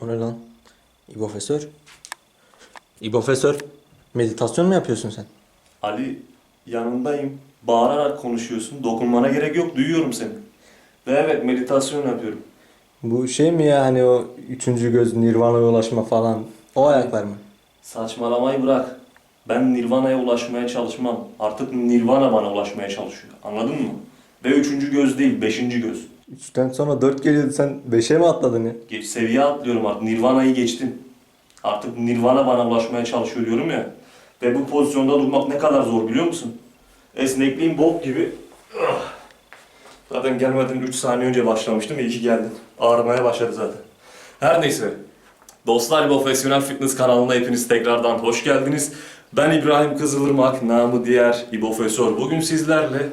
O ne lan? İbofesör. İbofesör. Meditasyon mu yapıyorsun sen? Ali yanındayım. Bağırarak konuşuyorsun. Dokunmana gerek yok. Duyuyorum seni. Ve evet meditasyon yapıyorum. Bu şey mi ya hani o üçüncü göz nirvana'ya ulaşma falan. O ayaklar mı? Saçmalamayı bırak. Ben Nirvana'ya ulaşmaya çalışmam. Artık Nirvana bana ulaşmaya çalışıyor. Anladın mı? Ve üçüncü göz değil, beşinci göz. Üçten sonra dört geliyordu sen beşe mi atladın ya? Geç, seviye atlıyorum artık. Nirvana'yı geçtim. Artık Nirvana bana ulaşmaya çalışıyor diyorum ya. Ve bu pozisyonda durmak ne kadar zor biliyor musun? Esnekliğim bok gibi. Zaten gelmeden 3 saniye önce başlamıştım. İyi ki geldin. Ağrımaya başladı zaten. Her neyse. Dostlar Profesyonel Fitness kanalına hepiniz tekrardan hoş geldiniz. Ben İbrahim Kızılırmak, namı diğer İbofesör. Bugün sizlerle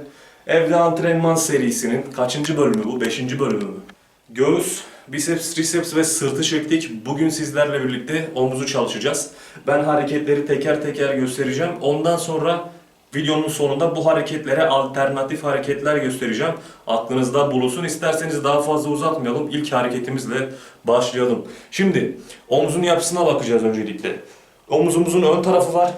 Evde Antrenman serisinin kaçıncı bölümü bu? Beşinci bölümü mü? Göğüs, biceps, triceps ve sırtı çektik. Bugün sizlerle birlikte omuzu çalışacağız. Ben hareketleri teker teker göstereceğim. Ondan sonra videonun sonunda bu hareketlere alternatif hareketler göstereceğim. Aklınızda bulunsun. İsterseniz daha fazla uzatmayalım. İlk hareketimizle başlayalım. Şimdi omzun yapısına bakacağız öncelikle. Omuzumuzun ön tarafı var.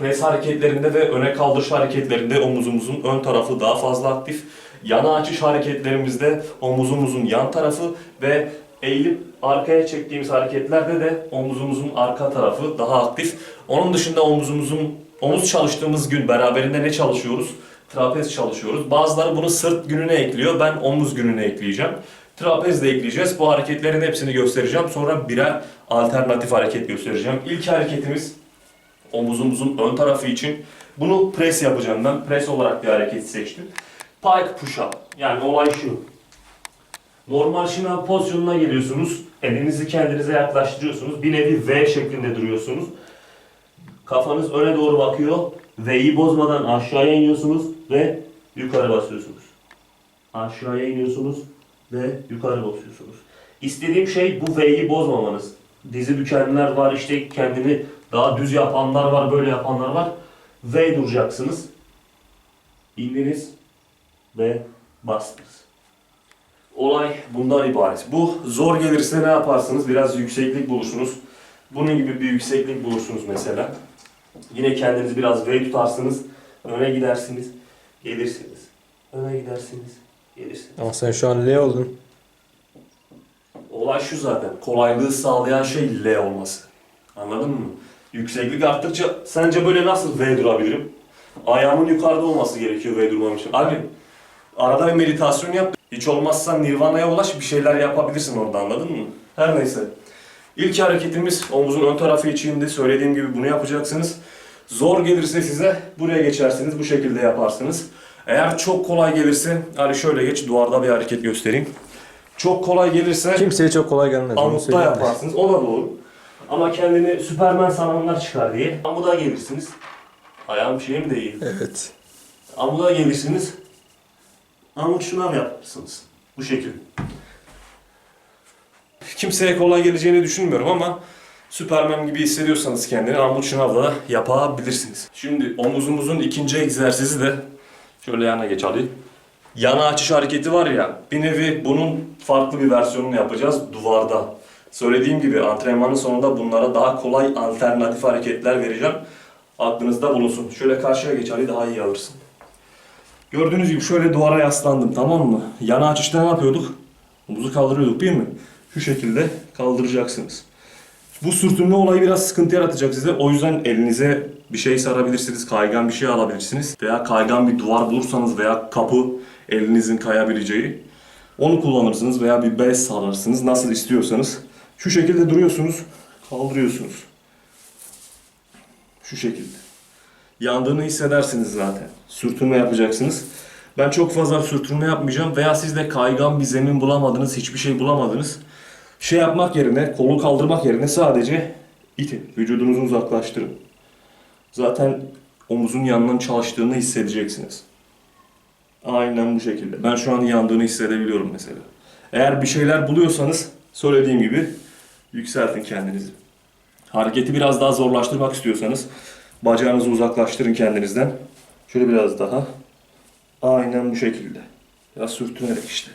Pres hareketlerinde ve öne kaldırış hareketlerinde omuzumuzun ön tarafı daha fazla aktif. Yana açış hareketlerimizde omuzumuzun yan tarafı ve eğilip arkaya çektiğimiz hareketlerde de omuzumuzun arka tarafı daha aktif. Onun dışında omuzumuzun omuz çalıştığımız gün beraberinde ne çalışıyoruz? Trapez çalışıyoruz. Bazıları bunu sırt gününe ekliyor. Ben omuz gününe ekleyeceğim. Trapez de ekleyeceğiz. Bu hareketlerin hepsini göstereceğim. Sonra birer alternatif hareket göstereceğim. İlk hareketimiz omuzumuzun ön tarafı için. Bunu pres yapacağım ben. Pres olarak bir hareket seçtim. Pike push-up. Yani olay şu. Normal şınav pozisyonuna geliyorsunuz. Elinizi kendinize yaklaştırıyorsunuz. Bir nevi V şeklinde duruyorsunuz. Kafanız öne doğru bakıyor. V'yi bozmadan aşağıya iniyorsunuz ve yukarı basıyorsunuz. Aşağıya iniyorsunuz ve yukarı basıyorsunuz. İstediğim şey bu V'yi bozmamanız. Dizi bükenler var işte kendini daha düz yapanlar var böyle yapanlar var. V duracaksınız. İndiniz ve bastınız. Olay bundan ibaret. Bu zor gelirse ne yaparsınız? Biraz yükseklik bulursunuz. Bunun gibi bir yükseklik bulursunuz mesela. Yine kendinizi biraz V tutarsınız. Öne gidersiniz. Gelirsiniz. Öne gidersiniz. Gelirsiniz. Ama sen şu an L oldun. Olay şu zaten. Kolaylığı sağlayan şey L olması. Anladın mı? Yükseklik arttıkça sence böyle nasıl V durabilirim? Ayağımın yukarıda olması gerekiyor V durmam için. Abi arada bir meditasyon yap. Hiç olmazsa Nirvana'ya ulaş bir şeyler yapabilirsin orada anladın mı? Her neyse. İlk hareketimiz omuzun ön tarafı içinde. Söylediğim gibi bunu yapacaksınız. Zor gelirse size buraya geçersiniz. Bu şekilde yaparsınız. Eğer çok kolay gelirse, hadi şöyle geç duvarda bir hareket göstereyim. Çok kolay gelirse Kimseye çok kolay gelmez. Amutta yaparsınız. O da doğru. Ama kendini Süpermen sananlar çıkar diye. Amuda gelirsiniz. Ayağım şey mi değil? Evet. Amuda gelirsiniz. Amut şınav yaparsınız. Bu şekilde. Kimseye kolay geleceğini düşünmüyorum ama Süpermen gibi hissediyorsanız kendini amut şınavla da yapabilirsiniz. Şimdi omuzumuzun ikinci egzersizi de şöyle yana geç alayım. Yana açış hareketi var ya, bir nevi bunun farklı bir versiyonunu yapacağız duvarda. Söylediğim gibi antrenmanın sonunda bunlara daha kolay alternatif hareketler vereceğim. Aklınızda bulunsun. Şöyle karşıya geç Ali daha iyi alırsın. Gördüğünüz gibi şöyle duvara yaslandım tamam mı? Yana açışta ne yapıyorduk? Omuzu kaldırıyorduk değil mi? Şu şekilde kaldıracaksınız. Bu sürtünme olayı biraz sıkıntı yaratacak size. O yüzden elinize bir şey sarabilirsiniz, kaygan bir şey alabilirsiniz. Veya kaygan bir duvar bulursanız veya kapı elinizin kayabileceği. Onu kullanırsınız veya bir bez sararsınız nasıl istiyorsanız. Şu şekilde duruyorsunuz, kaldırıyorsunuz. Şu şekilde. Yandığını hissedersiniz zaten. Sürtünme yapacaksınız. Ben çok fazla sürtünme yapmayacağım veya siz de kaygan bir zemin bulamadınız, hiçbir şey bulamadınız. Şey yapmak yerine, kolu kaldırmak yerine sadece itin. Vücudunuzu uzaklaştırın. Zaten omuzun yanından çalıştığını hissedeceksiniz. Aynen bu şekilde. Ben şu an yandığını hissedebiliyorum mesela. Eğer bir şeyler buluyorsanız söylediğim gibi yükseltin kendinizi. Hareketi biraz daha zorlaştırmak istiyorsanız bacağınızı uzaklaştırın kendinizden. Şöyle biraz daha. Aynen bu şekilde. Biraz sürtünerek işte.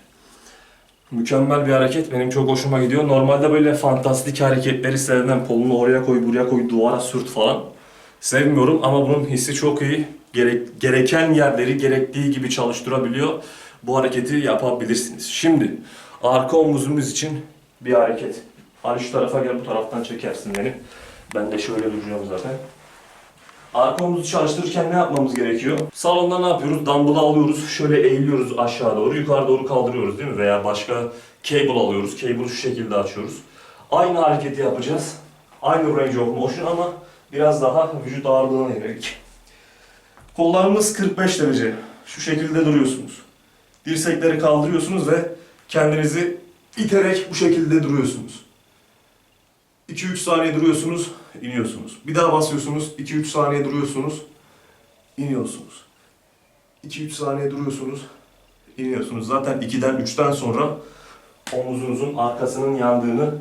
Mükemmel bir hareket. Benim çok hoşuma gidiyor. Normalde böyle fantastik hareketleri sevmem. Kolunu oraya koy, buraya koy, duvara sürt falan. Sevmiyorum ama bunun hissi çok iyi. Gerek, gereken yerleri gerektiği gibi çalıştırabiliyor. Bu hareketi yapabilirsiniz. Şimdi arka omuzumuz için bir hareket. Hani şu tarafa gel bu taraftan çekersin beni. Ben de şöyle duracağım zaten. Arka omuzu çalıştırırken ne yapmamız gerekiyor? Salonda ne yapıyoruz? Dumbbell'ı alıyoruz, şöyle eğiliyoruz aşağı doğru, yukarı doğru kaldırıyoruz değil mi? Veya başka cable alıyoruz, cable'ı şu şekilde açıyoruz. Aynı hareketi yapacağız. Aynı range of motion ama biraz daha vücut ağırlığına yönelik. Kollarımız 45 derece. Şu şekilde duruyorsunuz. Dirsekleri kaldırıyorsunuz ve kendinizi iterek bu şekilde duruyorsunuz. 2-3 saniye duruyorsunuz, iniyorsunuz. Bir daha basıyorsunuz, 2-3 saniye duruyorsunuz, iniyorsunuz. 2-3 saniye duruyorsunuz, iniyorsunuz. Zaten 2'den 3'ten sonra omuzunuzun arkasının yandığını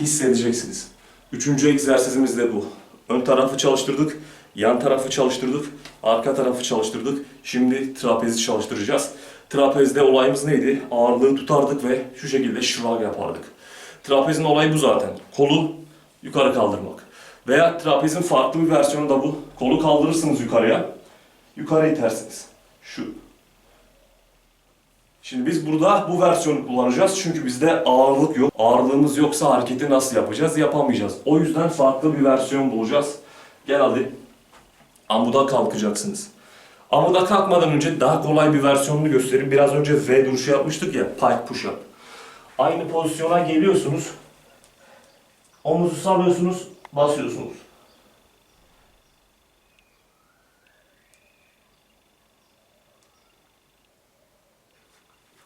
hissedeceksiniz. Üçüncü egzersizimiz de bu. Ön tarafı çalıştırdık, yan tarafı çalıştırdık, arka tarafı çalıştırdık. Şimdi trapezi çalıştıracağız. Trapezde olayımız neydi? Ağırlığı tutardık ve şu şekilde shrug yapardık. Trapezin olayı bu zaten. Kolu yukarı kaldırmak. Veya trapezin farklı bir versiyonu da bu. Kolu kaldırırsınız yukarıya. Yukarı itersiniz. Şu. Şimdi biz burada bu versiyonu kullanacağız. Çünkü bizde ağırlık yok. Ağırlığımız yoksa hareketi nasıl yapacağız? Yapamayacağız. O yüzden farklı bir versiyon bulacağız. Gel hadi. Amuda kalkacaksınız. Amuda kalkmadan önce daha kolay bir versiyonunu göstereyim. Biraz önce V duruşu yapmıştık ya. Pike push-up. Aynı pozisyona geliyorsunuz. Omuzu salıyorsunuz, basıyorsunuz.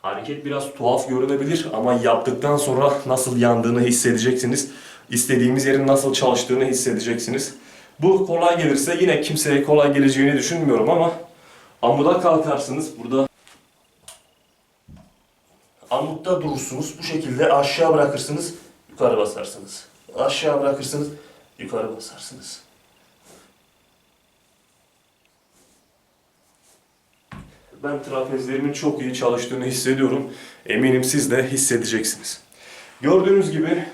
Hareket biraz tuhaf görünebilir ama yaptıktan sonra nasıl yandığını hissedeceksiniz. İstediğimiz yerin nasıl çalıştığını hissedeceksiniz. Bu kolay gelirse yine kimseye kolay geleceğini düşünmüyorum ama amuda kalkarsınız. Burada Amutta durursunuz. Bu şekilde aşağı bırakırsınız, yukarı basarsınız. Aşağı bırakırsınız, yukarı basarsınız. Ben trapezlerimin çok iyi çalıştığını hissediyorum. Eminim siz de hissedeceksiniz. Gördüğünüz gibi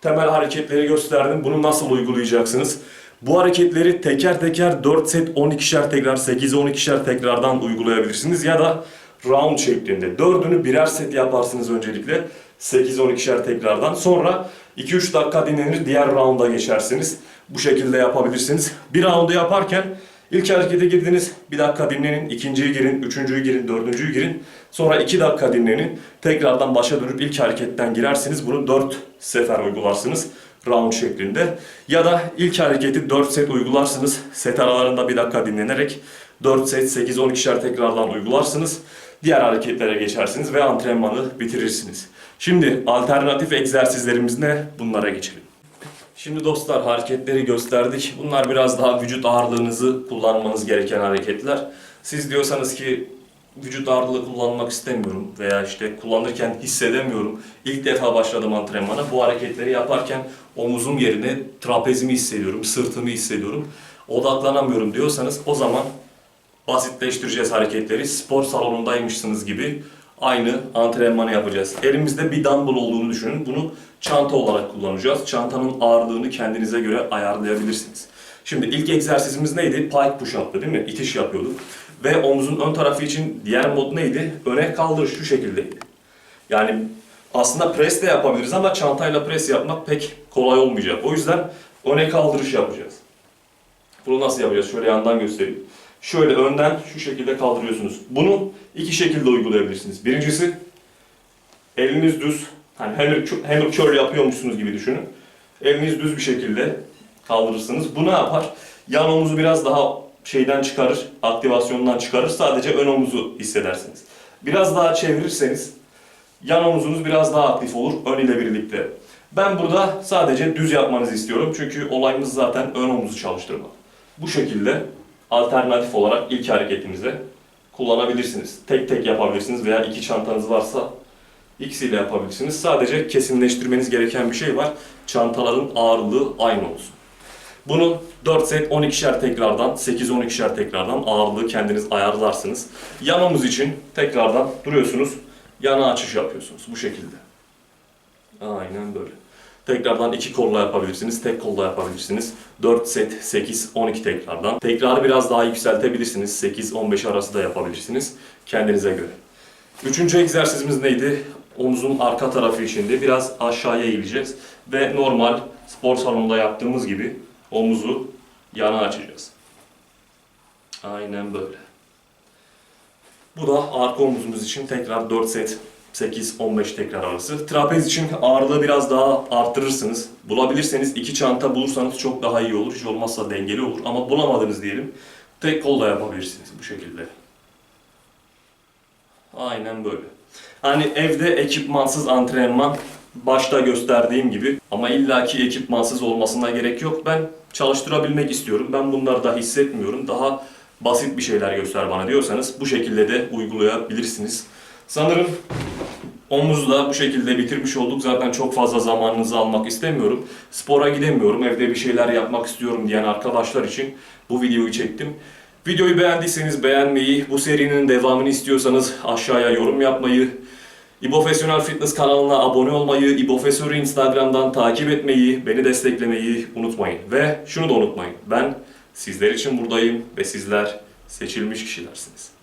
temel hareketleri gösterdim. Bunu nasıl uygulayacaksınız? Bu hareketleri teker teker 4 set 12'şer tekrar 8-12'şer tekrardan uygulayabilirsiniz ya da round şeklinde. Dördünü birer set yaparsınız öncelikle. 8-12'şer tekrardan. Sonra 2-3 dakika dinlenir diğer rounda geçersiniz. Bu şekilde yapabilirsiniz. Bir roundu yaparken ilk harekete girdiniz. Bir dakika dinlenin. ikinciyi girin. Üçüncüyü girin. Dördüncüyü girin. Sonra 2 dakika dinlenin. Tekrardan başa dönüp ilk hareketten girersiniz. Bunu 4 sefer uygularsınız round şeklinde. Ya da ilk hareketi 4 set uygularsınız. Set aralarında 1 dakika dinlenerek 4 set 8-12'şer tekrardan uygularsınız. Diğer hareketlere geçersiniz ve antrenmanı bitirirsiniz. Şimdi alternatif egzersizlerimiz ne? Bunlara geçelim. Şimdi dostlar hareketleri gösterdik. Bunlar biraz daha vücut ağırlığınızı kullanmanız gereken hareketler. Siz diyorsanız ki vücut ağırlığı kullanmak istemiyorum veya işte kullanırken hissedemiyorum. İlk defa başladım antrenmana. Bu hareketleri yaparken omuzum yerine trapezimi hissediyorum, sırtımı hissediyorum. Odaklanamıyorum diyorsanız o zaman basitleştireceğiz hareketleri. Spor salonundaymışsınız gibi aynı antrenmanı yapacağız. Elimizde bir dumbbell olduğunu düşünün. Bunu çanta olarak kullanacağız. Çantanın ağırlığını kendinize göre ayarlayabilirsiniz. Şimdi ilk egzersizimiz neydi? Pike push-up'tı değil mi? İtiş yapıyorduk. Ve omuzun ön tarafı için diğer mod neydi? Öne kaldırış şu şekildeydi. Yani aslında pres de yapabiliriz ama çantayla pres yapmak pek kolay olmayacak. O yüzden öne kaldırış yapacağız. Bunu nasıl yapacağız? Şöyle yandan göstereyim. Şöyle önden şu şekilde kaldırıyorsunuz. Bunu iki şekilde uygulayabilirsiniz. Birincisi eliniz düz. Hani hammer, hammer curl yapıyormuşsunuz gibi düşünün. Eliniz düz bir şekilde kaldırırsınız. Bu ne yapar? Yan omuzu biraz daha şeyden çıkarır, aktivasyondan çıkarır. Sadece ön omuzu hissedersiniz. Biraz daha çevirirseniz yan omuzunuz biraz daha aktif olur ön ile birlikte. Ben burada sadece düz yapmanızı istiyorum. Çünkü olayımız zaten ön omuzu çalıştırmak. Bu şekilde alternatif olarak ilk hareketimize kullanabilirsiniz. Tek tek yapabilirsiniz veya iki çantanız varsa ikisiyle yapabilirsiniz. Sadece kesinleştirmeniz gereken bir şey var. Çantaların ağırlığı aynı olsun. Bunu 4 set 12'şer tekrardan, 8-12'şer tekrardan ağırlığı kendiniz ayarlarsınız. Yan omuz için tekrardan duruyorsunuz. yana açış yapıyorsunuz bu şekilde. Aynen böyle. Tekrardan iki kolla yapabilirsiniz, tek kolla yapabilirsiniz. 4 set, 8, 12 tekrardan. Tekrarı biraz daha yükseltebilirsiniz. 8, 15 arası da yapabilirsiniz. Kendinize göre. Üçüncü egzersizimiz neydi? Omuzun arka tarafı içinde biraz aşağıya eğileceğiz. Ve normal spor salonunda yaptığımız gibi omuzu yana açacağız. Aynen böyle. Bu da arka omuzumuz için tekrar 4 set 8-15 tekrar arası. Trapez için ağırlığı biraz daha arttırırsınız. Bulabilirseniz iki çanta bulursanız çok daha iyi olur. Hiç olmazsa dengeli olur. Ama bulamadınız diyelim. Tek kolla yapabilirsiniz bu şekilde. Aynen böyle. Hani evde ekipmansız antrenman başta gösterdiğim gibi ama illaki ekipmansız olmasına gerek yok. Ben çalıştırabilmek istiyorum. Ben bunları da hissetmiyorum. Daha basit bir şeyler göster bana diyorsanız bu şekilde de uygulayabilirsiniz. Sanırım omuzla bu şekilde bitirmiş olduk. Zaten çok fazla zamanınızı almak istemiyorum. Spora gidemiyorum, evde bir şeyler yapmak istiyorum diyen arkadaşlar için bu videoyu çektim. Videoyu beğendiyseniz beğenmeyi, bu serinin devamını istiyorsanız aşağıya yorum yapmayı, İbofesyonel Fitness kanalına abone olmayı, İbofesör'ü Instagram'dan takip etmeyi, beni desteklemeyi unutmayın. Ve şunu da unutmayın. Ben sizler için buradayım ve sizler seçilmiş kişilersiniz.